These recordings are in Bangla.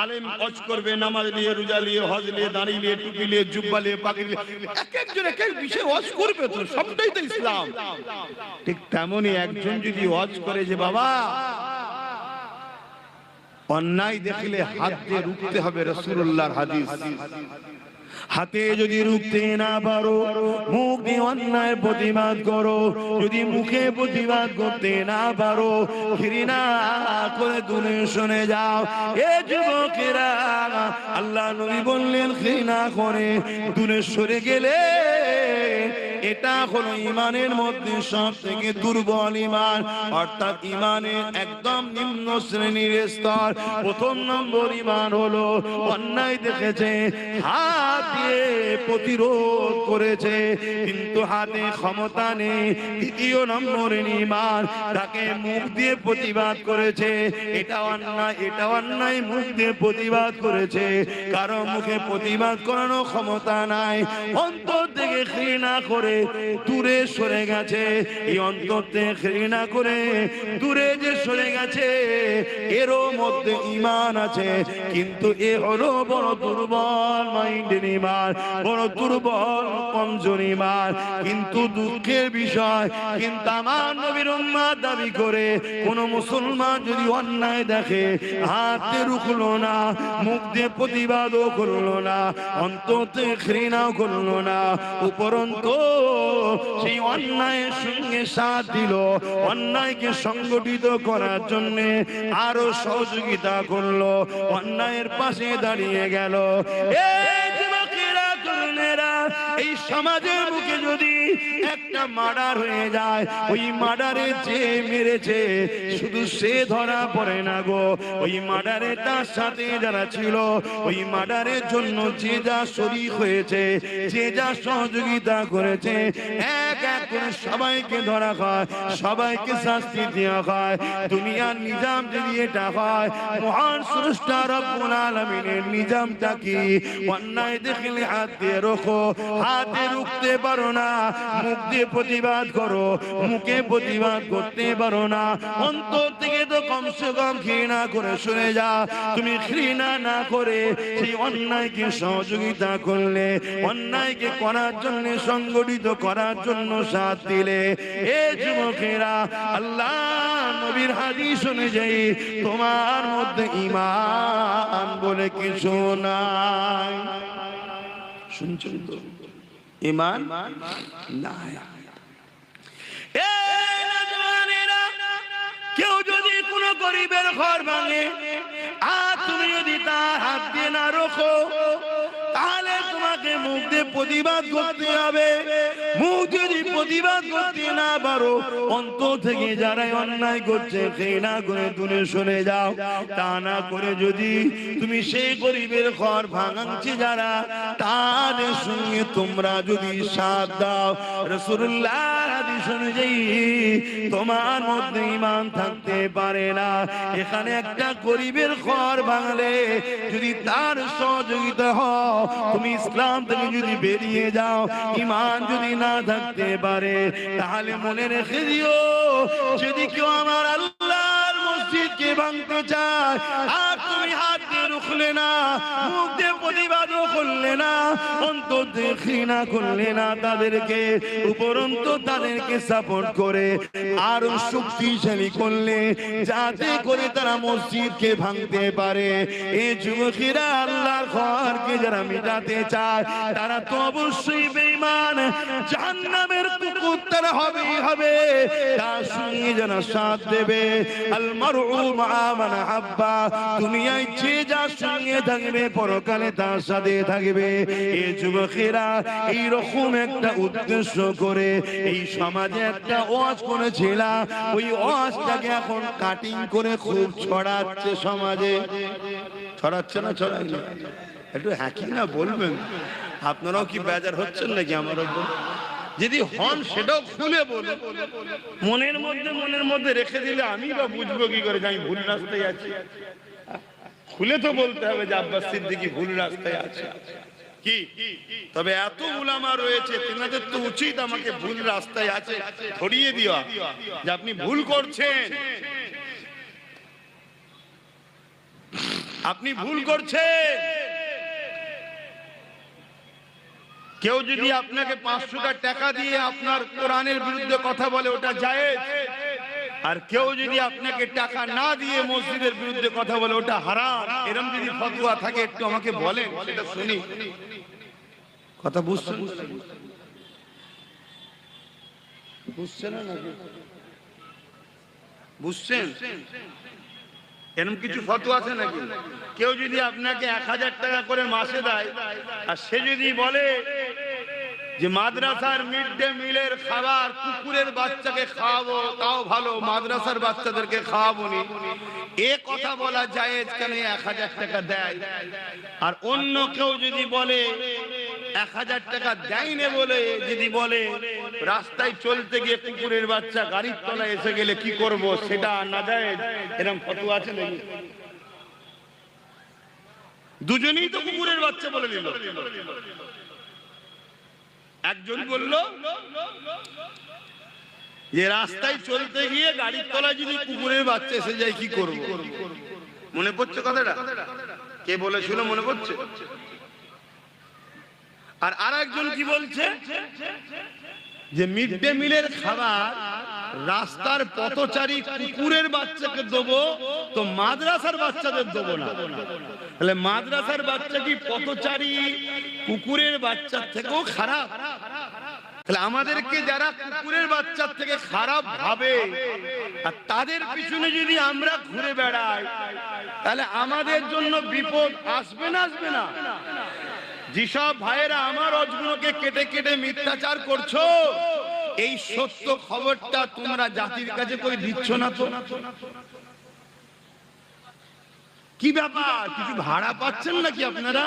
আলেম হজ করবে, নামাজ নিয়ে রোজা নিয়ে, হজ নিয়ে দাঁড়িয়ে নিয়ে, টুপি নিয়ে, জুব্বা নিয়ে, পাগড়ি নিয়ে। এক একজন এক এক বিষয়ে হজ করবে তো, সবটাই তো ইসলাম। ঠিক তেমনই একজন যদি হজ করে যে, বাবা, অন্যায় দেখলে হাত দিয়ে রুখতে হবে রসুল্লাহর হাদিস। হাতে যদি রুখতে না পারো, মুখ দিয়ে অন্যায় প্রতিবাদ করো। যদি মুখে প্রতিবাদ করতে না পারো করে দূরে শুনে যাও। এ যুবকেরা, আল্লাহ নবী বললেন, ঘৃণা করে দূরে সরে গেলে এটা হলো ইমানের মধ্যে সব থেকে দুর্বল ইমান অর্থাৎ ইমানের একদম নিম্ন শ্রেণির স্তর। প্রথম নম্বর ইমান হলো, অন্যায় দেখেছে, হাত দিয়ে প্রতিরোধ করেছে, কিন্তু হাতে ক্ষমতা নেই। দ্বিতীয় নম্বরের ইমান তাকে মুখ দিয়ে প্রতিবাদ করেছে। এটা অন্যায় এটা অন্যায়, মুখ দিয়ে প্রতিবাদ করেছে। কারও মুখে প্রতিবাদ করানো ক্ষমতা নাই। অন্তর থেকে ঘৃণা করে দূরে সরে গেছে। এই অন্তর থেকে ঘৃণা করে দূরে যে সরে গেছে, এরও মধ্যে ইমান আছে। কিন্তু এ হলো বড় দুর্বল মাইন্ডের ইমান বড় দুর্বল কমজোর ইমান কিন্তু দুঃখের বিষয়, কিন্তু আমার নবীর উম্মাদ দাবি করে, কোন মুসলমান যদি অন্যায় দেখে, হাতে রুখলো না, মুখ দিয়ে প্রতিবাদও করল না অন্ততে ঘৃণাও করল না, উপরন্ত সেই অন্যায়ের সঙ্গে সাথ দিল, অন্যায়কে সংগঠিত করার জন্য আরও সহযোগিতা করল, অন্যায়ের পাশে দাঁড়িয়ে গেল। এই এই সমাজের মুখে যদি একটা মার্ডার হয়ে যায়, ওই মার্ডারে যে মেরেছে, শুধু সে ধরা পড়ে না গো। ওই মার্ডারে তার সাথে যারা ছিল, ওই মার্ডারের জন্য যে যা শরীর হয়েছে, যে যা সহযোগিতা করেছে, এক এক করে সবাইকে ধরা হয় সবাইকে শাস্তি দেওয়া হয় দুনিয়ার নিজাম যদি এটা হয়, মহান স্রষ্টা রব্বুল আলামিনের নিজামটা কি? অন্যায় দেখলে হাত দিয়ে রোখো হাতে রুখতে পারো না, মুখ দিয়ে প্রতিবাদ করো, মুখে প্রতিবাদ করতে পারো না। অন্তর থেকে তো কমসে কম ঘৃণা করে শুনে যা। তুমি ঘৃণা না করে সেই অন্যায়কে সহযোগিতা করলে, অন্যায়কে করার জন্য, সংগঠিত করার জন্য সাথ দিলে। এ যুবকেরা, আল্লাহ নবীর হাদিস অনুযায়ী তোমার মধ্যে ইমান বলে কিছু নাই। শুনছেন তো? ইমান নাই। কেউ যদি কোনো গরিবের ঘর ভাঙে, আর তুমি যদি তার হাত দিয়ে না রোখো তাহলে তোমাকে মুখ দিয়ে প্রতিবাদ করতে হবে। মুখ যদি প্রতিবাদ করতে না পারো, অন্তর থেকে যারাই অন্যায় করছে সেই না করে দূরে সরে যাও। তা না করে যদি তুমি সেই গরিবের ঘর ভাঙাচ্ছে যারা, তাদের সঙ্গে তোমরা যদি সাথ দাও। রসুল্লাহ হাদিস অনুযায়ী তোমার মধ্যে ইমান থাকতে পারে না। এখানে একটা গরিবের ঘর ভাঙলে যদি তার সহযোগিতা হও তুমি ইসলাম থেকে যদি বেরিয়ে যাও ইমান যদি না থাকতে পারে, তাহলে মনে রেখে দিও, যদি কেউ আমার আল্লাহর মসজিদকে ভাঙতে চায়, আর তুমি হাত দিয়ে রুখলে না, মুখ দিয়ে প্রতিবাদও করলে না করলে না তাদেরকে, উপরন্ত তাদেরকে সাপোর্ট করে। আরও শক্তিশালী করলে, যাতে করে তারা মসজিদকে ভাঙতে পারে। এই যুবকেরা আল্লাহর যারা চায়, তারা তো অবশ্যই বেঈমান। জাহান্নামের কুকুর তারা হবেই হবে তার সঙ্গে যারা সাথ দেবে। আল মারউ মা মান হাব্বা, দুনিয়ায় যে যার সঙ্গে থাকবে, পরকালে তার সাথে থাকবে। এই যুবকেরা এই রকম একটা উদ্দেশ্য করে এই সমাজে একটা ওয়াজ করেছিলাম। ওই ওয়াজটাকে এখন কাটিং করে খুব ছড়াচ্ছে সমাজে। ছড়াচ্ছে না ছড়াই একটু হ্যাকি না বলবেন? আপনারাও কি বেজার হচ্ছেন নাকি আমার ওপর যদি হন সেটাও খুলে বলুন। মনের মধ্যে মনের মধ্যে রেখে দিলে আমি বা বুঝব কি করে আমি ভুল রাস্তায় আছি। খুলে তো বলতে হবে যে আব্বাস সিদ্দিকি ভুল রাস্তায় আছে। কি? তবে এত উলামা রয়েছে, তেনাদের তো উচিত আমাকে ভুল রাস্তায় আছে, ধরিয়ে দেওয়া যে আপনি ভুল করছেন। আপনি ভুল করছেন। কেউ যদি আপনাকে পাঁচশো টাকা দিয়ে আপনার কোরআনের বিরুদ্ধে কথা বলে, ওটা জায়েজ? আর কেউ যদি আপনাকে টাকা না দিয়ে মসজিদের বিরুদ্ধে কথা বলে, ওটা হারাম। এরম যদি ফতোয়া থাকে, একটু আমাকে সেটা শুনি। কথা বুঝছেন? বুঝছেন? বুঝছেন? এরকম কিছু ফটো আছে নাকি? কেউ যদি আপনাকে এক হাজার টাকা করে মাসে দেয়, আর সে যদি বলে যে মাদ্রাসার মিড ডে মিলের খাবার কুকুরের বাচ্চাকে খাওয়াবো, তাও ভালো, মাদ্রাসার বাচ্চাদেরকে খাওয়াবো নি এ কথা বলা যায় কেন? এক হাজার টাকা দেয়। আর অন্য কেউ যদি বলে, এক হাজার টাকা দেয়নি বলে যদি বলে, রাস্তায় চলতে গিয়ে কুকুরের বাচ্চা গাড়ির তলায় এসে গেলে কি করব সেটা না যায় এরকম ফটো আছে নাকি? দুজনেই তো কুকুরের বাচ্চা বলে দিল। একজন বলল যে রাস্তায় চলতে গিয়ে গাড়ির তলায় যদি কুকুরের বাচ্চা এসে যায়, কি করব? মনে পড়ছে কথাটা? কে বলেছিল মনে পড়ছে? আর আর একজন কি বলছে? যে মিড ডে মিলের খাবার রাস্তার পথচারী কুকুরের বাচ্চাকে দেবো, তো মাদ্রাসার বাচ্চাদের দেবো না। তাহলে মাদ্রাসার বাচ্চা কি পথচারী কুকুরের বাচ্চার থেকেও খারাপ? তাহলে আমাদেরকে যারা কুকুরের বাচ্চার থেকে খারাপ ভাবে, আর তাদের পিছনে যদি আমরা ঘুরে বেড়াই, তাহলে আমাদের জন্য বিপদ আসবে না আসবে না? যেসব ভাইয়েরা আমার অজগুলোকে কেটে কেটে মিথ্যাচার করছ, এই সত্য খবরটা তোমরা জাতির কাছে কই দিচ্ছ না তো? কি ব্যাপার? কিছু ভাড়া পাচ্ছেন নাকি আপনারা?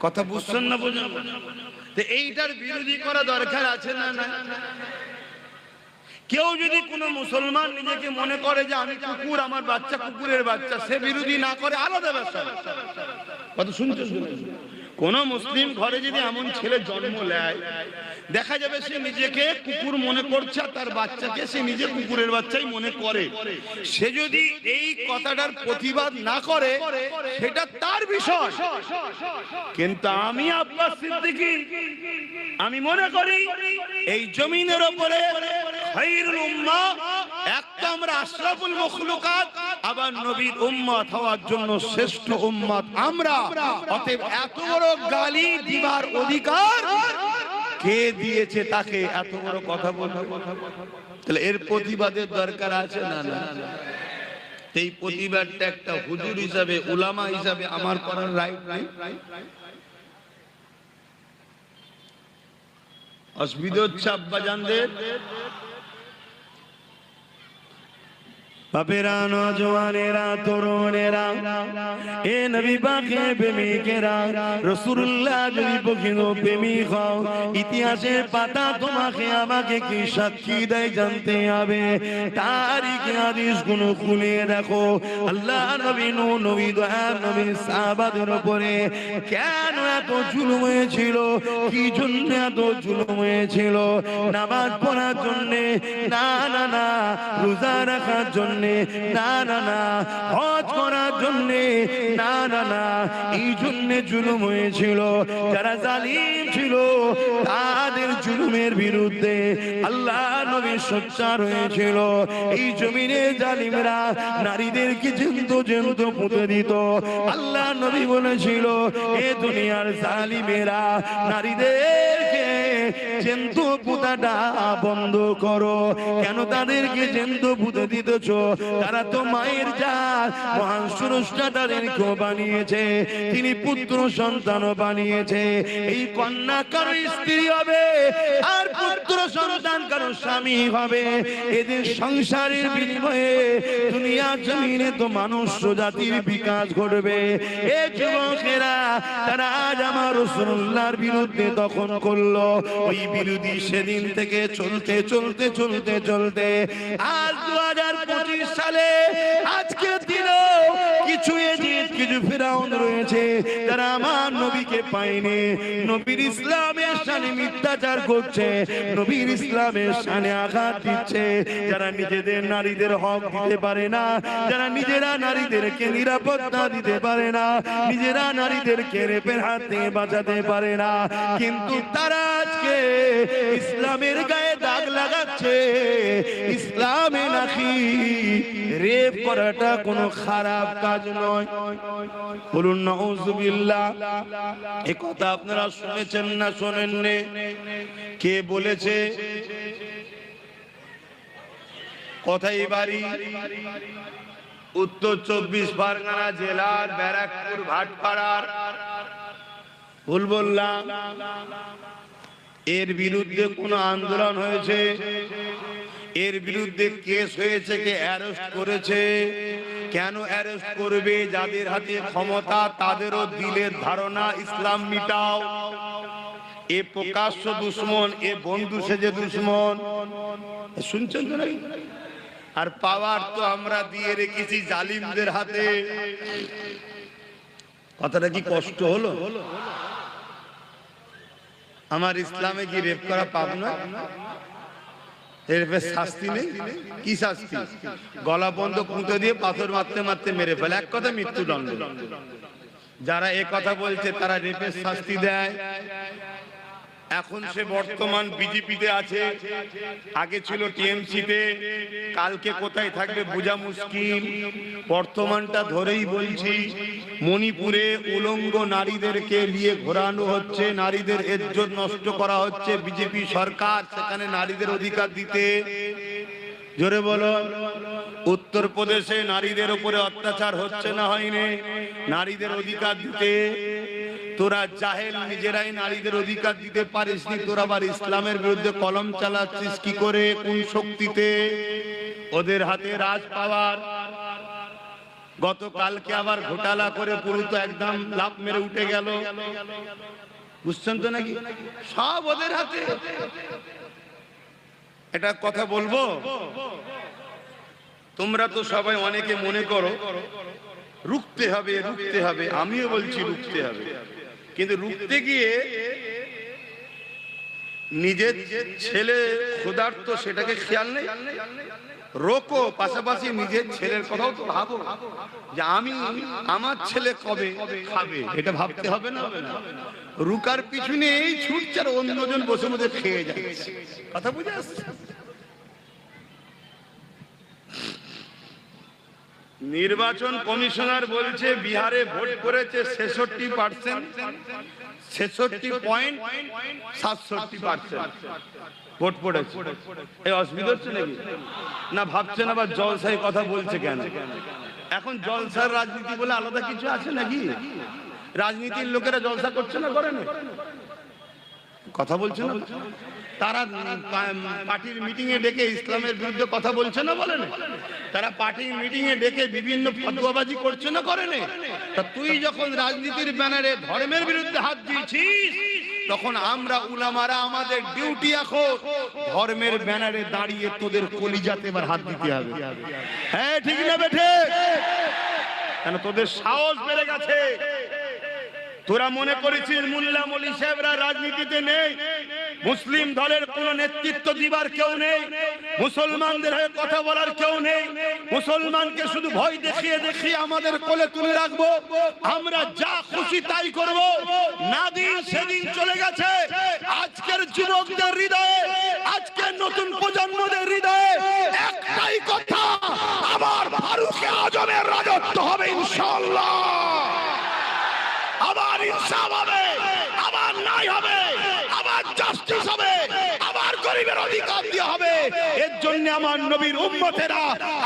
কথা বুঝছেন না বোঝেন এইটার বিরোধী করা দরকার আছে না না কেউ যদি কোনো মুসলমান নিজেকে মনে করে যে আমি কুকুর, আমার বাচ্চা কুকুরের বাচ্চা, সে বিরোধী না করে, আলাদা ব্যবসা কত শুনছেন কোন মুসলিম ঘরে যদি এমন ছেলে জন্ম নেয়, দেখা যাবে সে নিজেকে কুকুর মনে করছে তার বাচ্চাকে সে নিজে কুকুরের বাচ্চাই মনে করে। সে যদি এই কথাটার প্রতিবাদ না করে, সেটা তার বিষয়। কিন্তু আমি আব্বাস সিদ্দিকী, আমি মনে করি, এই জমিনের ওপরে উম্মাহ এক আমরা আশরাফুল মখলুকাত, আবার নবীর উম্মত হওয়ার জন্য শ্রেষ্ঠ উম্মত আমরা। অতএব এত বড় গালি দিবার অধিকার কে দিয়েছে তাকে এত বড় কথা বলব? তাহলে এর প্রতিবাদের দরকার আছে না না? এই প্রতিবাদটা একটা হুজুর হিসাবে, উলামা হিসাবে আমার করার রাইট নাই। অসুবিধা হচ্ছে আব্বাজানদের। বাপেরা, নজওয়ানেরা, তরুণেরা, এ নবী পাকে প্রেমিকেরা রসুল্লাহ যদি প্রকৃত প্রেমিক হও, ইতিহাসের পাতা তোমাকে আমাকে কি সাক্ষী দেয় জানতে হবে? তারিখে আদিসগুলো খুলে দেখো। আল্লাহ নবী নু, নবী নবী সাহাবাদের উপরে কেন এত জুলুম হয়েছিল? কি জন্য এত জুলুম হয়েছিল? নামাজ পড়ার জন্য? না না না, রোজা রাখার জন্য? না না না, হজ করার জন্য, না না না, এই জন্য জুলুম হয়েছিল। যারা জালিম ছিল, তাদের জুলুমের বিরুদ্ধে আল্লাহ নবী সোচ্চার হয়েছিল। এই জমিনে জালিমরা নারীদেরকে জেন্ত জেন্ত পুঁতে দিত। আল্লাহ নবী বলেছিল, এ দুনিয়ার জালিমেরা নারীদেরকে জেন্ত পুতাটা বন্ধ করো। কেন তাদেরকে জেন্ত পুঁতে দিতেছ? তারা তো মায়ের জাত। মহান সুরষ্টা তাদেরকে বানিয়েছে। তিনি পুত্র সন্তান বানিয়েছে। এই কন্যা কারও স্ত্রী হবে আর পুত্র সন্তান কারও স্বামী হবে। এদের সংসারের বিনিময়ে দুনিয়া জমিনে তো মানুষ জাতির বিকাশ ঘটবে। এ যুবকেরা, তারা আজ আমার রসুল্লাহর বিরুদ্ধে তখন করল। ওই বিরোধী সেদিন থেকে চলতে চলতে চলতে চলতে আজ দু হাজার পঁচিশ সালে আজকে কিছু এজিদ কিছু ফেরাউন রয়েছে, যারা আমার নবীকে পায়নি। নবীর ইসলামের সানে মিথ্যাচার করছে, নবীর ইসলামের সানে আঘাত দিচ্ছে। যারা নিজেদের নারীদের হক দিতে পারে না, যারা নিজেরা নারীদেরকে নিরাপত্তা দিতে পারে না, নিজেরা নারীদেরকে রেপের হাত বাঁচাতে পারে না। কিন্তু তারা আজকে ইসলামের গায়ে দাগ লাগাচ্ছে। ইসলামে নাকি রেপ করাটা কোনো খারাপ কাজ নয়। বলুন নউজুবিল্লাহ এ কথা আপনারা শুনেছেন না শোনেননি? কে বলেছে? কোথায় বাড়ি উত্তর চব্বিশ পরগনা জেলার ব্যারাকপুর ভাটপাড়ার। ভুল বললাম। এর বিরুদ্ধে কোনো আন্দোলন হয়েছে? এর বিরুদ্ধে কেস হয়েছে কে? অ্যারেস্ট করেছে। কেন অ্যারেস্ট করবে? যাদের হাতে ক্ষমতা, তাদেরও দিলের ধারণা, ইসলাম মিটাও। এ প্রকাশ্য দুশ্মন, এ বন্ধু সেজে দুশ্মন। শুনছেন তো নাকি? আর পাওয়ার তো আমরা দিয়ে রেখেছি জালিমদের হাতে। কথাটা কি কষ্ট হলো? আমার ইসলামে কি রেপ করা পাব না রেপের শাস্তি নেই? কি শাস্তি? গলা বন্ধ কুঁতে দিয়ে পাথর মারতে মারতে মেরে ফেলে। এক কথা মৃত্যুদণ্ড। যারা এ কথা বলছে, তারা রেপের শাস্তি দেয়। এখন সে বর্তমান বিজেপিতে আছে। আগে ছিল টিএমসিতে। কালকে কোথায় থাকবে বোঝা মুশকিল। বর্তমানটা ধরেই বলছি মণিপুরে উলঙ্গ নারীদেরকে নিয়ে ঘোরানো হচ্ছে নারীদের ইজ্জত নষ্ট করা হচ্ছে বিজেপি সরকার। সেখানে নারীদের অধিকার দিতে। জোরে বলো। উত্তরপ্রদেশে নারীদের উপরে অত্যাচার হচ্ছে না হয়নি। নারীদের অধিকার দিতে। তোরা জাহেল, নিজেরাই নারীদের অধিকার দিতে পারিস নি। তোরা আবার ইসলামের বিরুদ্ধে কলম চালাচ্ছিস কি করে? কোন শক্তিতে? ওদের হাতে রাজ পাওয়ার। গতকালকে আবার ঘোটালা করে পুরো তো একদম লাভ মেরে উঠে গেল। বুঝছেন তো নাকি? সব ওদের হাতে। এটা কথা বলব? তোমরা তো সবাই অনেকে মনে করো, রুখতে হবে রুখতে হবে। আমিও বলছি রুখতে হবে। কিন্তু রুখতে গিয়ে নিজের ছেলে ক্ষুধার্ত, সেটাকে খেয়াল নেই? রোকো, পাশাপাশি নিজের ছেলের কথাও তো ভাবো যে আমি আমার ছেলে কবে খাবে? এটা ভাবতে হবে না। রুকার পিছনে এই ছুটছে আর অন্যজন বসে বসে খেয়ে যাচ্ছে। কথা বুঝে আসছে? নির্বাচন কমিশনার বলছে বিহারে ভোট করেছে ছেষট্টি পার্সেন্ট। ছেষট্টি পয়েন্ট সাতষট্টি পার্সেন্ট। ভোট পড়েছে। এই অসুবিধা হচ্ছে নাকি? না ভাবছেন আবার জলসাই কথা বলছে কেন? এখন জলসার রাজনীতি বলে আলাদা কিছু আছে নাকি? রাজনীতির লোকেরা জলসা করছে না করে না? কথা বলছে না? তারা পার্টির মিটিং এ ডেকে ইসলামের বিরুদ্ধে কথা বলছে না বলে না? তারা পার্টির মিটিং এ ডেকে বিভিন্ন ফতোয়াবাজি করছে না করে না? তা তুই যখন রাজনীতির ব্যানারে ধর্মের বিরুদ্ধে হাত দিয়েছিস, তখন আমরা উলামারা আমাদের ডিউটি এখন ধর্মের ব্যানারে দাঁড়িয়ে তোদের কলিজাতে এবার হাত দিতে হবে। হ্যাঁ ঠিক না বেঠে কেন তোদের সাহস বেড়ে গেছে? তোরা মনে করেছিস মুল্লা মলি সাহেবরা রাজনীতিতে নেই? মুসলিম দলের কোন নেতৃত্ব দিবার কেউ নেই? মুসলমানদের হয়ে কথা বলার কেউ নেই? মুসলমানকে শুধু ভয় দেখিয়ে দেখিয়ে আমাদের কোলে তুলে রাখব। আমরা যা খুশি তাই করব। না দিন সেদিন চলে গেছে। আজকের যুবকদের হৃদয়ে আজকের নতুন প্রজন্মদের হৃদয়ে একটাই কথা, আবার ফারুকে আজমের রাজত্ব হবে ইনশাআল্লাহ। আবার ইনসাফ হবে আবার নাই হবে আবার জাস্টিস হবে আবার গরিবের অধিকার দিয়ে হবে। এর জন্য আমার নবীর উম্মতেরা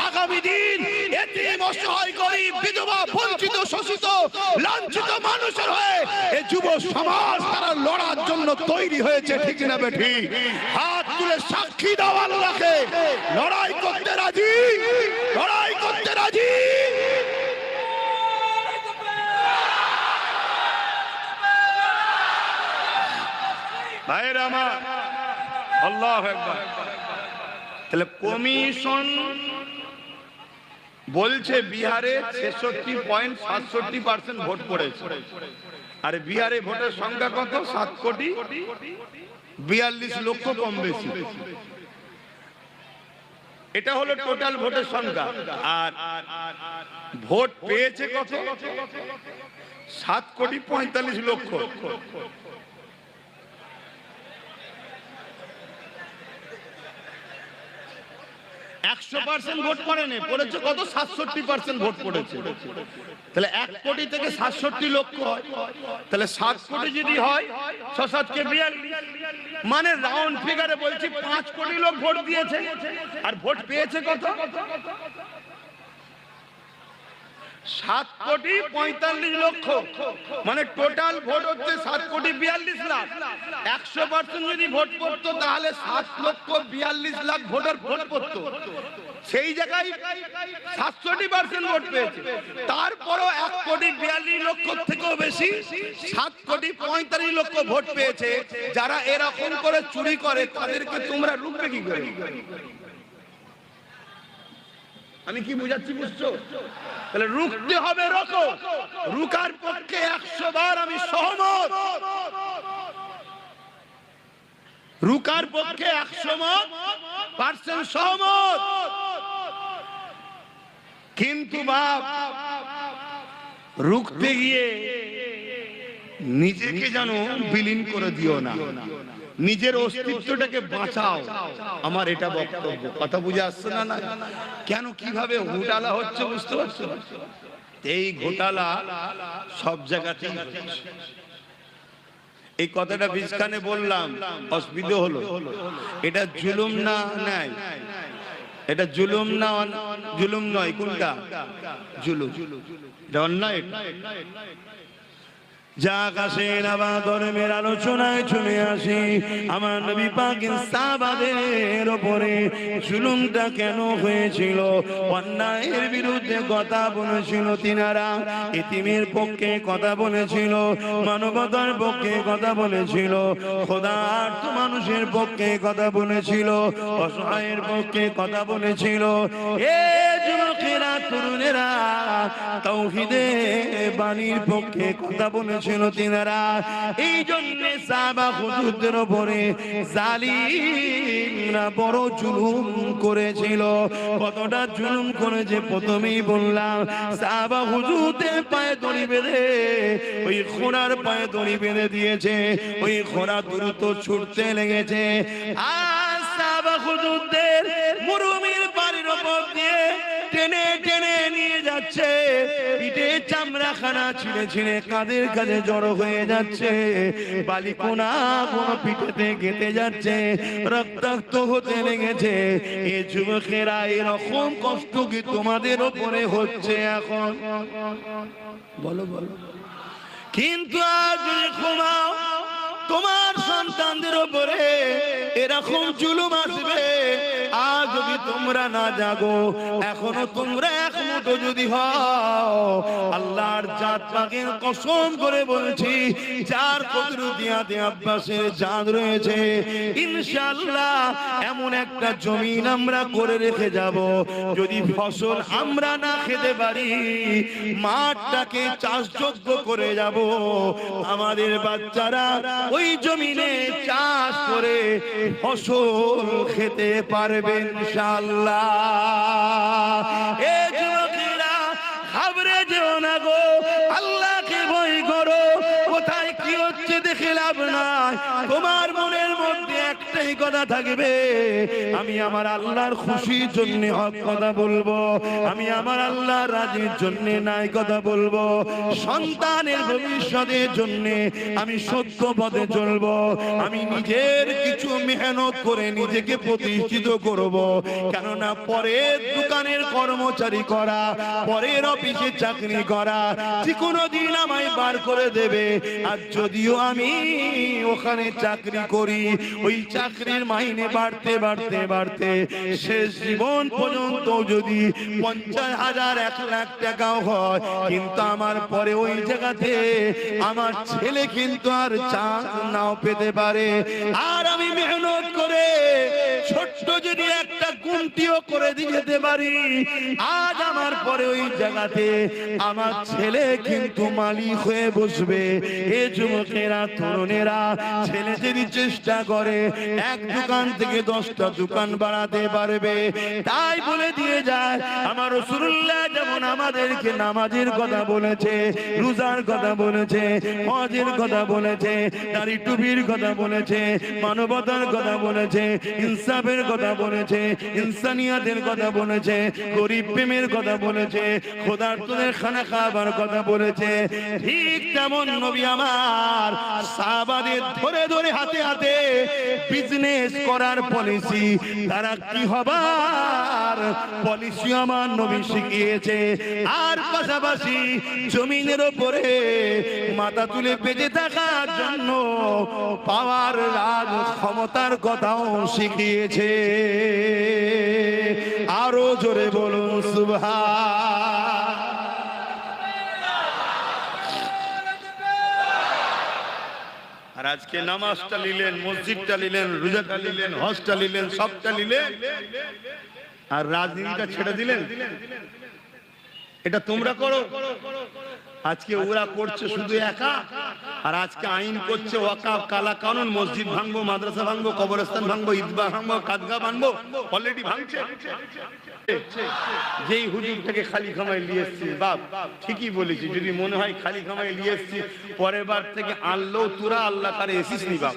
আগামী দিন এতিম, অসহায়, গরিব, বিধবা, বঞ্চিত, শোষিত, লাঞ্ছিত মানুষের হয়ে এই যুব সমাজ তারা লড়ার জন্য তৈরি হয়েছে, ঠিক না বেঠি? হাত তুলে সাক্ষী দাও আল্লাহকে। লড়াই করতে রাজি? লড়াই করতে রাজি? ভাইয়ের আমার, আল্লাহ তাহলে কমিশন বলছে বিহারে ছেষট্টি পয়েন্ট সাতষট্টি পার্সেন্ট ভোট পড়েছে। আর বিহারে ভোটের সংখ্যা কত? সাত কোটি? বিয়াল্লিশ লক্ষ কম বেশি। এটা হলো টোটাল ভোটের সংখ্যা। আর ভোট পেয়েছে কত? সাত কোটি পঁয়তাল্লিশ লক্ষ। একশো পার্সেন্ট ভোট পড়েনি পড়েছে কত সাতষট্টি পার্সেন্ট ভোট পড়েছে তাহলে এক কোটি থেকে সাতষট্টি লক্ষ হয়। তাহলে সাত কোটি যদি হয় ছ সাতকে বিয়াল্লিশ মানে রাউন্ড ফিগারে বলছি পাঁচ কোটি লোক ভোট দিয়েছে। আর ভোট পেয়েছে কত? সাত কোটি পঁয়তাল্লিশ লক্ষ। মানে টোটাল ভোট হচ্ছে সাত কোটি বিয়াল্লিশ লাখ। একশো পার্সেন্ট যদি ভোট পড়তো, তাহলে সাত লক্ষ বিয়াল্লিশ লাখ ভোটার ভোট পড়তো। সেই জায়গায় সাতষট্টি পার্সেন্ট ভোট পেয়েছে। তারপরও এক কোটি বিয়াল্লিশ লক্ষ থেকেও বেশি সাত কোটি পঁয়তাল্লিশ লক্ষ ভোট পেয়েছে। যারা এরকম করে চুরি করে, তাদেরকে তোমরা রুখবে কি করে? আমি কি বুঝাচ্ছি বুঝছ? তাহলে রুখতে হবে রকো রুকার পক্ষে একশো বার আমি সহমত। রুকার পক্ষে একশো পার্সেন্ট সহমত। কিন্তু বাপ, রুখতে গিয়ে নিজেকে যেন বিলীন করে দিও না। নিজের অস্তিত্বটাকে বাঁচাও। আমার এটা বক্তব্য। কথা বুঝে আসছে না না? কেন কীভাবে ঘোটালা হচ্ছে বুঝতে পারছ? এই ঘোটালা সব জায়গাতেই হচ্ছে। এই কথাটা বিস্কানে বললাম, অসুবিধা হলো। এটা জুলুম না নাই এটা জুলুম না জুলুম নয়। কোনটা? জুলুম। এটা অন্যায়। যা আমার ওপরে কেন হয়েছিল? অন্যায়ের বিরুদ্ধে কথা বলেছিল তিনারা, এতিমের পক্ষে কথা বলেছিল, মানবতার পক্ষে কথা বলেছিল মানুষের পক্ষে কথা বলেছিল, অসহায়ের পক্ষে কথা বলেছিল। তরুণেরা, তৌহিদে বাণীর পক্ষে কথা বলেছিল। তিনারা। এই জন্য সাবা হুজুরদের উপরে জালিমরা বড় জুলুম করেছিল। কতটা জুলুম করেছে প্রথমেই বললাম সাবা হুজুরদের পায়ে দড়ি বেঁধে, ওই ঘোড়ার পায়ে দড়ি বেঁধে দিয়েছে, ওই ঘোড়া দ্রুত ছুটতে লেগেছে। আর খানা ছিঁড়ে ছিঁড়ে কাঁধের কাছে জড়ো হয়ে যাচ্ছে। বালিকোনা কোন পিঠেতে গেতে যাচ্ছে। রক্তাক্ত হতে লেগেছে। এ যুবকেরা এরকম কষ্ট কি তোমাদের ওপরে হচ্ছে এখন? বলো বলো। কিন্তু আজ ঘুমাও তোমার সন্তানদের উপরে এরকম জুলুম আসবে। যদি তোমরা না জাগো, এখনও তোমরা এক মুঠো যদি হও, আল্লাহর জাত পাকের কসম করে বলছি, যার কুদরতিয়াতে আব্বাসের জাত রয়েছে, ইনশাআল্লাহ এমন একটা জমিন আমরা করে রেখে যাব। যদি ফসল আমরা না খেতে পারি, মাঠটাকে চাষযোগ্য করে যাব। আমাদের বাচ্চারা ওই জমিনে চাষ করে ফসল খেতে পারবে ইনশাআল্লাহ। কথা থাকবে। আমি আমার আল্লাহর খুশির জন্য হক কথা বলব। আমি আমার আল্লাহর রাজির জন্য নাই কথা বলব। সন্তানের ভবিষ্যতের জন্য আমি সত্য পথে চলবো। আমি নিজের কিছু মেহনত করে নিজেকে প্রতিষ্ঠিত করব। কেননা পরের দোকানের কর্মচারী করা, পরের অফিসে চাকরি করা যে কোনো দিন আমায় বার করে দেবে। আর যদিও আমি ওখানে চাকরি করি, ওই চাকরির মাইনে বাড়তে বাড়তে বাড়তে, শেষ জীবন পর্যন্ত যদি পঞ্চাশ হাজার, এক লাখ টাকাও হয়, কিন্তু আমার পরে ওই জায়গাতে আমার ছেলে কিন্তু আর চান্স নাও পেতে পারে। আর আমি মেহনত করে ছোট্ট যদি একটা গুণ খুনটিও করে দিয়ে যেতে পারি, আজ আমার পরে ওই জায়গাতে আমার ছেলে কিন্তু মালিক হয়ে বসবে। এ যুবকেরা, তরুণেরা, ছেলে যদি চেষ্টা করে, এক দোকান থেকে দশটা দোকান বাড়াতে পারবে। তাই বলে দিয়ে যায়, আমার রসুল্লাহ যেমন আমাদেরকে নামাজের কথা বলেছে, রোজার কথা বলেছে, হজের কথা বলেছে, দাড়ি টুপির কথা বলেছে, মানবতার কথা বলেছে ইনসাফের কথা বলেছে, ইনসানিয়াতের কথা বলেছে, গরিব প্রেমের কথা বলেছে খোদার্তদের খানা খাবার কথা বলেছে। ঠিক তেমন নবী আমার সাহাবাদের ধরে ধরে হাতে হাতে বিজনেস করার পলিসি তারা কি হবার? পলিসি আমার নবী শিখিয়েছে। আর পাশাপাশি জমিনের উপরে মাথা তুলে বেঁচে থাকার জন্য পাওয়ার রাজ ক্ষমতার কথাও শিখিয়েছে আরও জোরে বলুন সুভা আর আজকে নামাজটা নিলেন, মসজিদটা নিলেন রোজাটা নিলেন, হজটা নিলেন, সবটা নিলেন। আর রাজনীতিটা ছেড়ে দিলেন? এটা তোমরা করো। আজকে ওরা করছে শুধু একা, আর আজকে আইন করছে ওয়াকাফ, কালা কানুন, মসজিদ ভাঙবো, মাদ্রাসা ভাঙবো, কবরস্থান ভাঙবো, ঈদগাহ ভাঙবো কাদগা ভাঙবো অলরেডি ভাঙছে। যেই হুজুর থেকে খালি খামাই নিয়ে এসছি বাপ, ঠিকই বলেছি যদি মনে হয় খালি খামাই নিয়ে এসছি পরের বার থেকে আনলেও তোরা, আল্লাহ কারে এসিস নি, বাপ।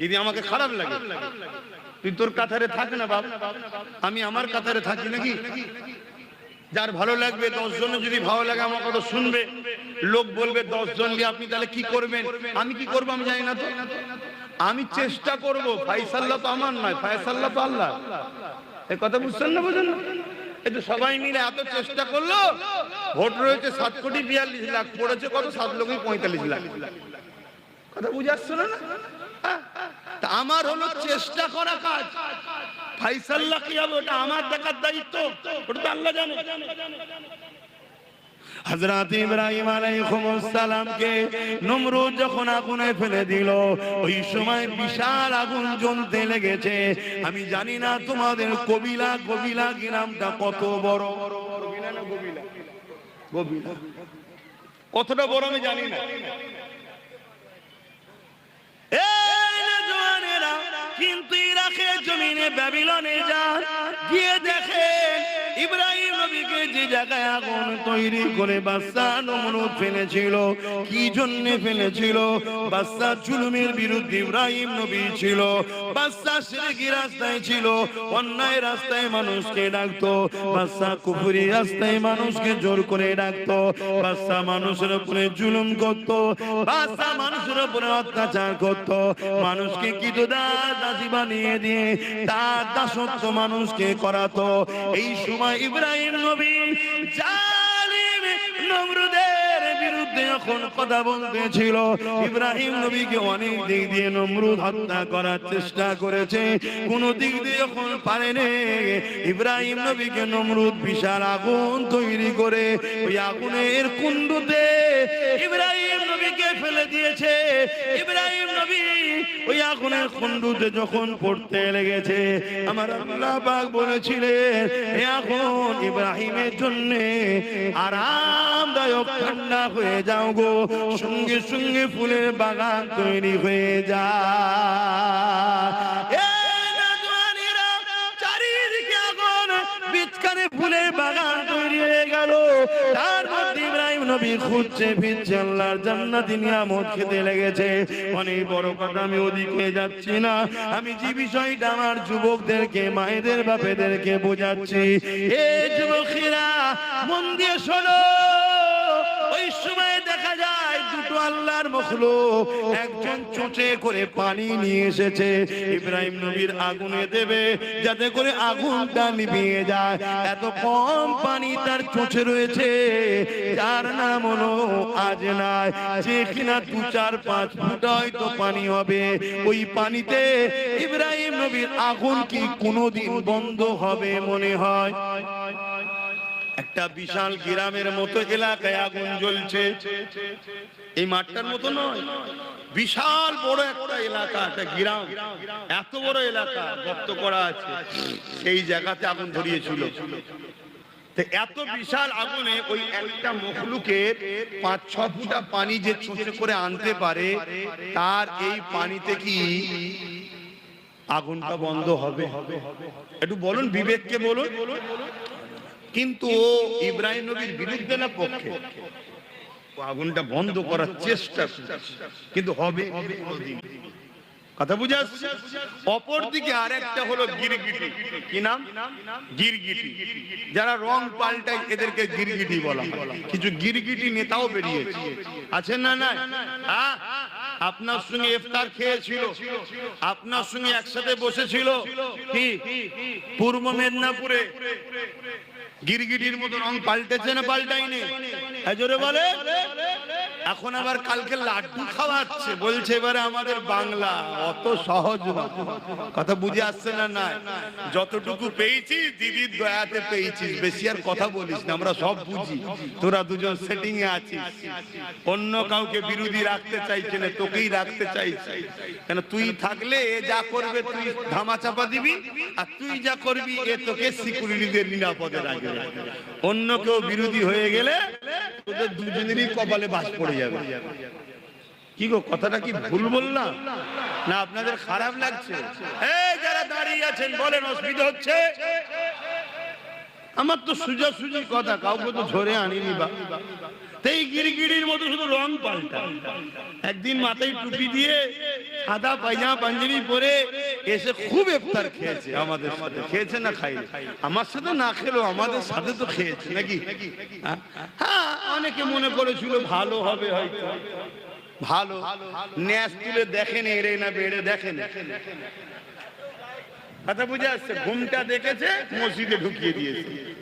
যদি আমাকে খারাপ লাগে। তুই তোর কাতারে থাক না, বাপ। আমি আমার কাতারে থাকি নাকি? যার ভালো লাগবে দশ যদি ভালো লাগে, আমার কথা শুনবে। লোক বলবে দশ দিয়ে আপনি তাহলে কি করবেন? আমি কি করব আমি জানি না তো। আমি চেষ্টা করব ফাইসাল্লাহ তো আমার নয় ফাইসাল্লাহ তো আল্লাহ এ কথা বুঝছেন না বুঝেন? তো সবাই মিলে এত চেষ্টা করল, ভোট রয়েছে সাত কোটি বিয়াল্লিশ লাখ, পড়েছে কত? সাত লক্ষ পঁয়তাল্লিশ লাখ। কথা বুঝে আসছো না? আমার হলো চেষ্টা করা কাজ। ফাইসাল্লাহ কি হবে? ওটা আমার দেখার দায়িত্ব। ওটা তো আল্লাহ জানে। হযরত ইব্রাহিম নমরুদ যখন আগুনে ফেলে দিল ওই সময় বিশাল আগুন জ্বলতে লেগেছে। আমি জানি না তোমাদের কবিলা কবিলা গ্রামটা কত বড়? কতটা বড় আমি জানি না এই না জওয়ানেরা, কিন্তু ইরাকের জমিনে ব্যাবিলনে যান। গিয়ে দেখেন ইব্রাহিম নবীকে যে জায়গায় আগুন তৈরি করে বাচ্চা নমরুদ ফেলেছিল, কি জন্য ফেলেছিল? বাচ্চা জুলুমের বিরুদ্ধে ইব্রাহিম নবী ছিল বাচ্চা সিরিকি রাস্তায় ছিল, অন্যায় রাস্তায় মানুষকে ডাকতো বাচ্চা কুফুরি রাস্তায় মানুষকে জোর করে ডাকতো বাচ্চা মানুষের উপরে জুলুম করতো বাচ্চা মানুষের উপরে অত্যাচার করতো, মানুষকে কিন্তু দাসী বানিয়ে দিয়ে তার দাসত্ব মানুষকে করাতো। এই সময় ইব্রাহিম নবী জালিম নমরুদের বিরুদ্ধে যখন কথা বলতেছিল। ইব্রাহিম নবীকে অনেক দিক দিয়ে নমরুদ হত্যা করার চেষ্টা করেছে। কোন দিক দিয়ে যখন পারেনি। ইব্রাহিম নবীকে নমরুদ বিশাল আগুন তৈরি করে ওই আগুনের কুণ্ডুতে ইব্রাহিম নবীকে ফেলে দিয়েছে। ইব্রাহিম নবী ওই আগুনের কুণ্ডুতে যখন পড়তে লেগেছে, আমার আল্লাহ পাক বলেছিলেন, এ আগুন ইব্রাহিমের জন্য আরামদায়ক ঠান্ডা হয়ে যাও গো, সঙ্গে সঙ্গে ফুলের বাগান তৈরি হয়ে বিচকানে ফুলের বাগান তৈরি হয়ে গেল। তার মধ্যে নবী খুঁজছে, ফিরছে আল্লাহর জান্নাতি নিয়ামত খেতে লেগেছে। অনেক বড় কথা আমি ওদিকে যাচ্ছি না। আমি যে বিষয়টা আমার যুবকদেরকে, মায়েদের বাপেদেরকে বোঝাচ্ছি। এ যুবকেরা, মন দিয়ে শোনো। আল্লাহর মখলো একজন চোঁচে করে পানি নিয়ে এসেছে। ইব্রাহিম নবীর আগুনে দেবে, যাতে করে আগুনটা নিভিয়ে যায়। এত কম পানি তার চোঁচে রয়েছে। যার নাম হলো আজ নাই যে কিনা দু চার পাঁচ ফুট হয়তো পানি হবে। ওই পানিতে ইব্রাহিম নবীর আগুন কি কোনোদিন বন্ধ হবে মনে হয়? একটা বিশাল গ্রামের মতো এলাকায় আগুন জ্বলছে। এই মাঠটার মতো নয়, বিশাল বড় একটা এলাকা, একটা গ্রাম। এত বড় এলাকা গর্ত করা আছে, সেই জায়গাতে আগুন ধরিয়েছিল। এত বিশাল আগুনে ওই একটা মখলুকের পাঁচ, ছ ফুটা পানি যে ছুঁচে করে আনতে পারে, তার এই পানিতে কি আগুনটা বন্ধ হবে? একটু বলুন, বিবেককে বলুন। কিন্তু ও ইব্রাহিম নবীর বিরুদ্ধে না পক্ষে। আগুনটা বন্ধ করার চেষ্টা কিন্তু হবে কথা বুঝে আসছে অপর দিকে আরেকটা হলো গিরগিটি। কি নাম? গিরগিটি। যারা রং পাল্টায় এদেরকে গিরগিটি বলা। কিছু গিরগিটি নেতাও বেরিয়েছে। আছেন না না হ্যাঁ? আপনার সঙ্গে ইফতার খেয়েছিল। আপনার সঙ্গে একসাথে বসেছিল। কি? পূর্ব মেদিনীপুরে। গিরগিটির মতো রং পাল্টেছে না পাল্টাইনি জোরে বলে। এখন আবার কালকে লাড্ডু খাওয়াচ্ছে, বলছে এবারে আমাদের বাংলা, অত সহজ কথা বুঝে আসছে না না যতটুকু পেয়েছিস দিদির দয়াতে পেয়েছিস বেশি আর কথা বলিস না, আমরা সব বুঝি। তোরা দুজন সেটিং এ আছিস। অন্য কাউকে বিরোধী রাখতে চাইছে না, তোকেই রাখতে চাইছে। কেন তুই থাকলে এ যা করবে, তুই ধামা চাপা দিবি, আর তুই যা করবি, এ তোকে সিকিউরিটিদের নিরাপদে রাখবে। অন্য কেউ বিরোধী হয়ে গেলে তোদের দুজনেরই কপালে বাস পড়ে যাবে। কি গো, কথাটা কি ভুল বললাম? না, আপনাদের খারাপ লাগছে? এই যারা দাঁড়িয়ে আছেন, বলেন, অসুবিধা হচ্ছে? আমার তো সুজা সুজি কথা, কাউকে তো ধরে আনিনি বা। এই গিরিগিরির মতো শুধু রং পাল্টা। একদিন মাথায় টুপি দিয়ে সাদা পায়জামা, পাঞ্জাবি পরে এসে খুব ইফতার খেয়েছে আমাদের সাথে। খেয়েছে না খাইনি? আমার সাথে না খেলো আমাদের সাথে তো খেয়েছে নাকি? হ্যাঁ? হ্যাঁ অনেকে মনে করেছিল ভালো হবে হয়তো। ভালো। ন্যাস তুলে দেখেন, এড়ে না, বেড়ে দেখেন। কথা বুঝে আসছে ঘুমটা দেখেছে মসজিদে ঢুকিয়ে দিয়েছে।